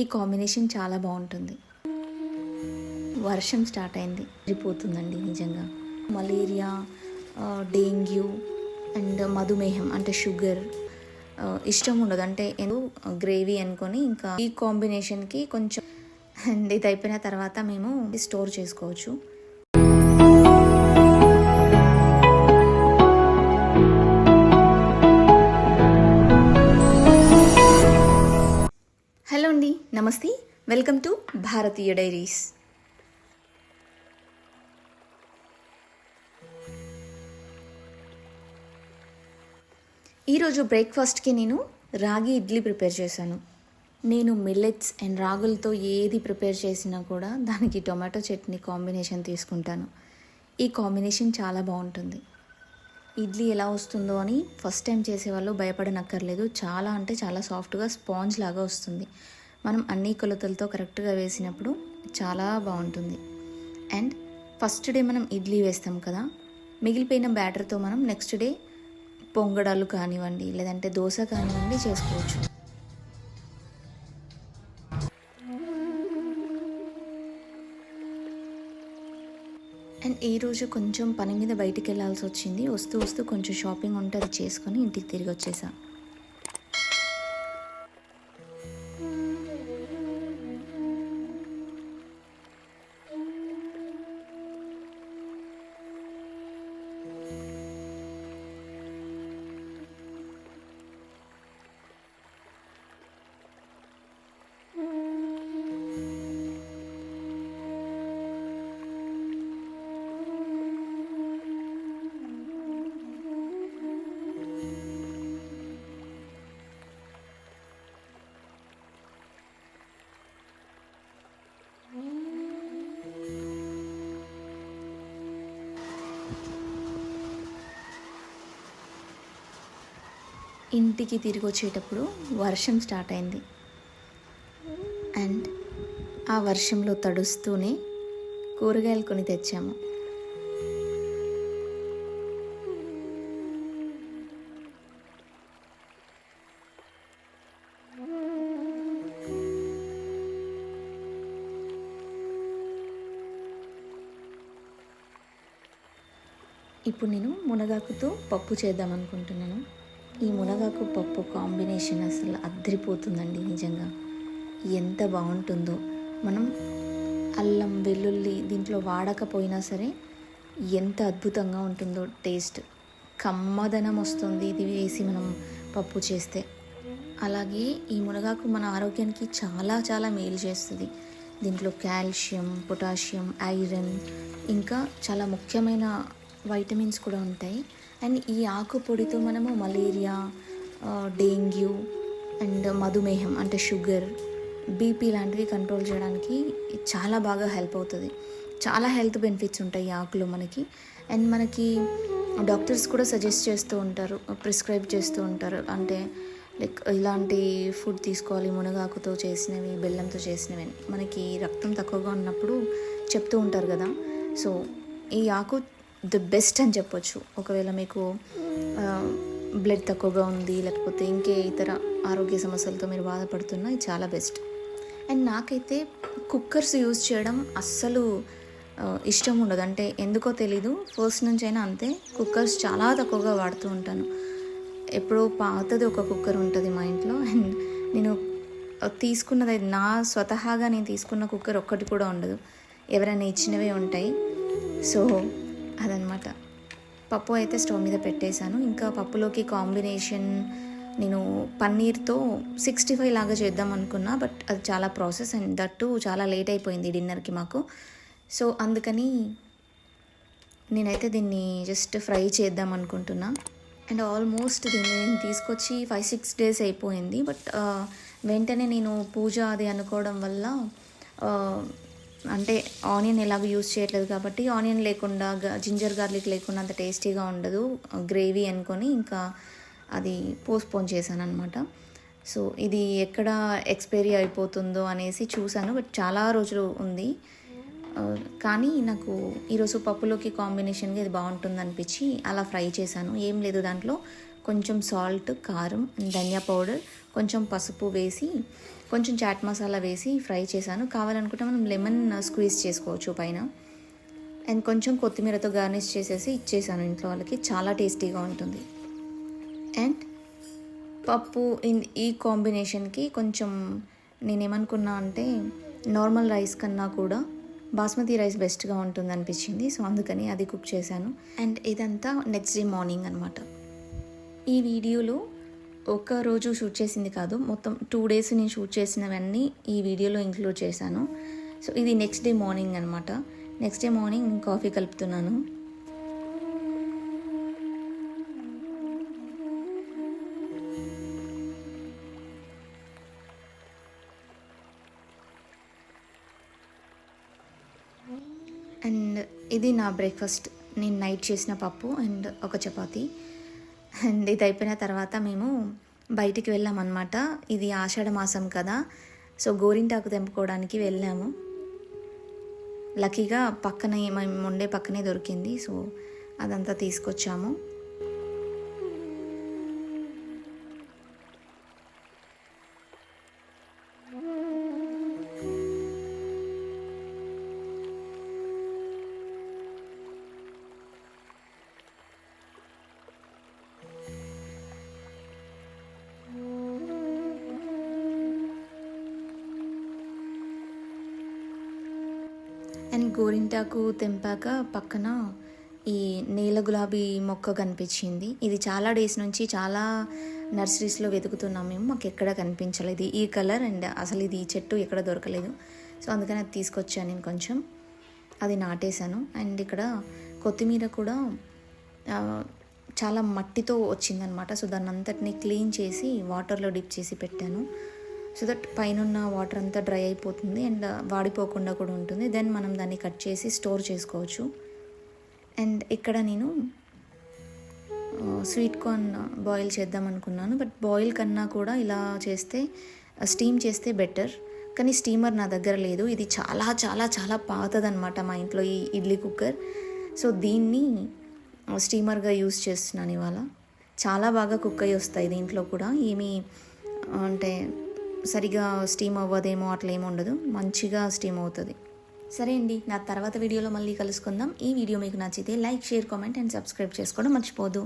ఈ కాంబినేషన్ చాలా బాగుంటుంది. వర్షం స్టార్ట్ అయింది. వెళ్ళిపోతుందండి నిజంగా. మలేరియా డెంగ్యూ అండ్ మధుమేహం అంటే షుగర్ ఇష్టం ఉండదు. అంటే ఏదో గ్రేవీ అనుకొని ఇంకా ఈ కాంబినేషన్కి కొంచెం అండ్ ఇది అయిపోయిన తర్వాత మేము స్టోర్ చేసుకోవచ్చు. హలో అండి. నమస్తే. Welcome to Bharatiya diaries. ఈరోజు బ్రేక్ఫాస్ట్కి నేను రాగి ఇడ్లీ ప్రిపేర్ చేశాను. నేను మిల్లెట్స్ అండ్ రాగులతో ఏది ప్రిపేర్ చేసినా కూడా దానికి టొమాటో చట్నీ కాంబినేషన్ తీసుకుంటాను. ఈ కాంబినేషన్ చాలా బాగుంటుంది. ఇడ్లీ ఎలా వస్తుందో అని ఫస్ట్ టైం చేసేవాళ్ళు భయపడనక్కర్లేదు. చాలా అంటే చాలా సాఫ్ట్గా స్పాంజ్ లాగా వస్తుంది. మనం అన్ని కొలతలతో కరెక్ట్గా వేసినప్పుడు చాలా బాగుంటుంది. అండ్ ఫస్ట్ డే మనం ఇడ్లీ వేస్తాం కదా మిగిలిపోయిన బ్యాటర్తో మనం నెక్స్ట్ డే పొంగడాలు కానివ్వండి లేదంటే దోశ కానివ్వండి చేసుకోవచ్చు. అండ్ ఈ రోజు కొంచెం పని మీద బయటికి వెళ్ళాల్సి వచ్చింది. వస్తూ వస్తూ కొంచెం షాపింగ్ ఉంటే అది చేసుకొని ఇంటికి తిరిగి వచ్చేసా. ఇంటికి తిరిగి వచ్చేటప్పుడు వర్షం స్టార్ట్ అయింది. అండ్ ఆ వర్షంలో తడుస్తూనే కూరగాయలు కొని తెచ్చాము. ఇప్పుడు నేను మునగాకుతో పప్పు చేద్దాం అనుకుంటున్నాను ఈ మునగాకు పప్పు కాంబినేషన్ అసలు అద్దరిపోతుందండి నిజంగా. ఎంత బాగుంటుందో. మనం అల్లం వెల్లుల్లి దీంట్లో వాడకపోయినా సరే ఎంత అద్భుతంగా ఉంటుందో టేస్ట్. కమ్మదనం వస్తుంది ఇది వేసి మనం పప్పు చేస్తే. అలాగే ఈ మునగాకు మన ఆరోగ్యానికి చాలా చాలా మేలు చేస్తుంది. దీంట్లో కాల్షియం పొటాషియం ఐరన్ ఇంకా చాలా ముఖ్యమైన వైటమిన్స్ కూడా ఉంటాయి. అండ్ ఈ ఆకు పొడితో మనము మలేరియా డెంగ్యూ అండ్ మధుమేహం అంటే షుగర్ బీపీ లాంటివి కంట్రోల్ చేయడానికి చాలా బాగా హెల్ప్ అవుతుంది. చాలా హెల్త్ బెనిఫిట్స్ ఉంటాయి ఈ ఆకులు మనకి. అండ్ మనకి డాక్టర్స్ కూడా సజెస్ట్ చేస్తూ ఉంటారు ప్రిస్క్రైబ్ చేస్తూ ఉంటారు. అంటే లైక్ ఇలాంటి ఫుడ్ తీసుకోవాలి మునగాకుతో చేసినవి బెల్లంతో చేసినవి మనకి రక్తం తక్కువగా ఉన్నప్పుడు చెప్తూ ఉంటారు కదా. సో ఈ ఆకు ది బెస్ట్ అని చెప్పొచ్చు. ఒకవేళ మీకు బ్లడ్ తక్కువగా ఉంది లేకపోతే ఇంకే ఇతర ఆరోగ్య సమస్యలతో మీరు బాధపడుతున్నా ఇది చాలా బెస్ట్ అండ్ నాకైతే కుక్కర్స్ యూజ్ చేయడం అస్సలు ఇష్టం ఉండదు. అంటే ఎందుకో తెలీదు. ఫస్ట్ నుంచి అయినా అంతే. కుక్కర్స్ చాలా తక్కువగా వాడుతూ ఉంటాను. ఎప్పుడో పాతది ఒక కుక్కర్ ఉంటుంది మా ఇంట్లో. అండ్ నేను తీసుకున్నది నా స్వతహాగా నేను తీసుకున్న కుక్కర్ ఒక్కటి కూడా ఉండదు. ఎవరైనా ఇచ్చినవే ఉంటాయి. సో అదనమాట. పప్పు అయితే స్టవ్ మీద పెట్టేశాను. ఇంకా పప్పులోకి కాంబినేషన్ నేను పన్నీర్తో సిక్స్టీ ఫైవ్ లాగా చేద్దాం అనుకున్నా బట్ అది చాలా ప్రాసెస్ అండ్ దట్టు చాలా లేట్ అయిపోయింది డిన్నర్కి మాకు. సో అందుకని నేనైతే దీన్ని జస్ట్ ఫ్రై చేద్దాం అనుకుంటున్నా. అండ్ ఆల్మోస్ట్ దీన్ని నేను తీసుకొచ్చి ఫైవ్ సిక్స్ డేస్ అయిపోయింది. బట్ వెంటనే నేను పూజ అది అనుకోవడం వల్ల అంటే ఆనియన్ ఎలాగో యూస్ చేయట్లేదు కాబట్టి ఆనియన్ లేకుండా జింజర్ గార్లిక్ లేకుండా అంత టేస్టీగా ఉండదు. గ్రేవీ అనుకొని ఇంకా అది పోస్ట్పోన్ చేశాను అనమాట సో ఇది ఎక్కడ ఎక్స్పైరీ అయిపోతుందో అనేసి చూశాను. బట్ చాలా రోజులు ఉంది. కానీ నాకు ఈరోజు పప్పులోకి కాంబినేషన్గా ఇది బాగుంటుంది అనిపించి అలా ఫ్రై చేశాను. ఏం లేదు దాంట్లో. కొంచెం సాల్ట్ కారం ధనియా పౌడర్ కొంచెం పసుపు వేసి కొంచెం చాట్ మసాలా వేసి ఫ్రై చేశాను. కావాలనుకుంటే మనం లెమన్ స్క్వీజ్ చేసుకోవచ్చు పైన. అండ్ కొంచెం కొత్తిమీరతో గార్నిష్ చేసేసి ఇచ్చేసాను ఇంట్లో వాళ్ళకి. చాలా టేస్టీగా ఉంటుంది. అండ్ పప్పు ఇన్ ఈ కాంబినేషన్కి కొంచెం నేనేమనుకున్నా అంటే నార్మల్ రైస్ కన్నా కూడా బాస్మతి రైస్ బెస్ట్గా ఉంటుంది అనిపించింది సో అందుకని అది కుక్ చేశాను. అండ్ ఇదంతా నెక్స్ట్ డే మార్నింగ్ అనమాట ఈ వీడియోలో ఒక రోజు షూట్ చేసింది కాదు మొత్తం టూ డేస్ నేను షూట్ చేసినవన్నీ ఈ వీడియోలో ఇంక్లూడ్ చేశాను. సో ఇది నెక్స్ట్ డే మార్నింగ్ అనమాట నెక్స్ట్ డే మార్నింగ్ నేను కాఫీ కలుపుతున్నాను. అండ్ ఇది నా బ్రేక్ఫాస్ట్ నేను నైట్ చేసిన పప్పు అండ్ ఒక చపాతి. అండ్. ఇది అయిపోయిన తర్వాత మేము బయటికి వెళ్ళామన్నమాట. ఇది ఆషాఢ మాసం కదా. సో గోరింటాకు తెంపుకోవడానికి వెళ్ళాము. లక్కీగా పక్కనే మేము ఉండే పక్కనే దొరికింది. సో అదంతా తీసుకొచ్చాము. అండ్ గోరింటాకు తెంపాక పక్కన ఈ నీల గులాబీ మొక్క కనిపించింది. ఇది చాలా డేస్ నుంచి చాలా నర్సరీస్లో వెతుకుతున్నాం మేము. మాకు ఎక్కడ కనిపించలేదు. ఈ కలర్ అండ్ అసలు ఇది చెట్టు ఎక్కడ దొరకలేదు. సో అందుకని అది తీసుకొచ్చాను నేను కొంచెం. అది నాటేశాను. అండ్ ఇక్కడ కొత్తిమీర కూడా చాలా మట్టితో వచ్చిందనమాట. సో దాన్ని అంతటిని క్లీన్ చేసి వాటర్లో డిప్ చేసి పెట్టాను. సో దట్ పైన వాటర్ అంతా డ్రై అయిపోతుంది అండ్ uh, వాడిపోకుండా కూడా ఉంటుంది. దెన్ మనం దాన్ని కట్ చేసి స్టోర్ చేసుకోవచ్చు. అండ్ ఇక్కడ నేను స్వీట్ కార్న్ బాయిల్ చేద్దాం అనుకున్నాను. బట్ బాయిల్ కన్నా కూడా ఇలా చేస్తే uh, స్టీమ్ చేస్తే బెటర్ కానీ స్టీమర్ నా దగ్గర లేదు. ఇది చాలా చాలా చాలా పాతదనమాట మా ఇంట్లో ఈ ఇడ్లీ కుక్కర్ సో దీన్ని uh, స్టీమర్గా యూస్ చేస్తున్నాను ఇవాళ. చాలా బాగా కుక్ అయ్యి వస్తాయి దీంట్లో కూడా. ఏమీ అంటే సరిగా స్టీమ్ అవ్వదేమో అట్లా ఏమి ఉండదు. మంచిగా స్టీమ్ అవుతుంది. సరే అండి నా తర్వాత వీడియోలో మళ్ళీ కలుసుకుందాం. ఈ వీడియో మీకు నచ్చితే like share comment and subscribe చేసుకోవడం మర్చిపోదు.